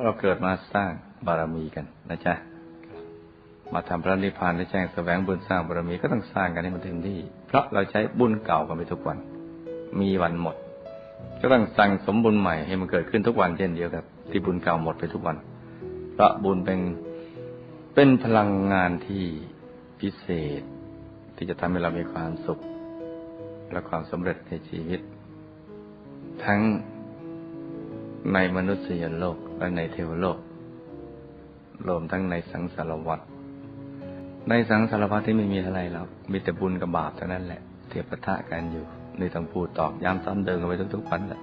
เราเกิดมาสร้างบารมีกันนะจ๊ะมาทำพระนิพพานและแจ้งแสวงบุญสร้างบารมีก็ต้องสร้างกันให้มันเต็มที่ เพราะเราใช้บุญเก่ากันไปทุกวัน มีวันหมด ก็ต้องสั่งสมบุญใหม่ให้มันเกิดขึ้นทุกวันเช่นเดียวกับ ที่บุญเก่าหมดไปทุกวัน เพราะบุญเป็นเป็นพลังงานที่พิเศษ ที่จะทำให้เรามีความสุข และความสำเร็จในชีวิต ทั้งในมนุษยโลก และในเทวโลก รวมทั้งในสังสารวัฏในสังสารวัฏที่ไม่มีอะไรหรอกมีแต่บุญกับบาปเท่านั้นแหละเทียบปะทะกันอยู่ในต้องพูดตอกย้ำซ้ำเดิมกันไปทุกๆวันแหละ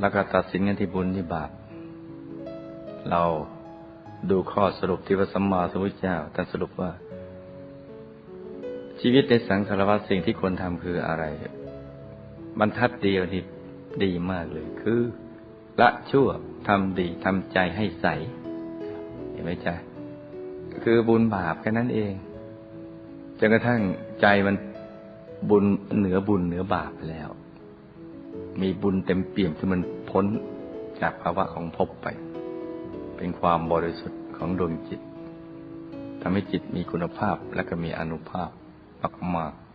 แล้วก็ตัดสินกันที่บุญที่บาป เราดูข้อสรุปที่พระสัมมาสัมพุทธเจ้าท่านสรุปว่า ชีวิตในสังสารวัฏสิ่งที่ควรทำคืออะไรบรรทัดเดียวนี่ดีมากเลยคือ ละชั่วทำดีทำใจให้ใส เห็นไหมจ๊ะคือบุญบาปแค่นั้นเองจนกระทั่งใจมันบุญเหนือบุญเหนือบาปไปแล้ว มีบุญเต็มเปี่ยมที่มันพ้นจากภาวะของภพไป เป็นความบริสุทธิ์ของดวงจิตทำให้จิตมีคุณภาพและก็มีอนุภาพมากๆ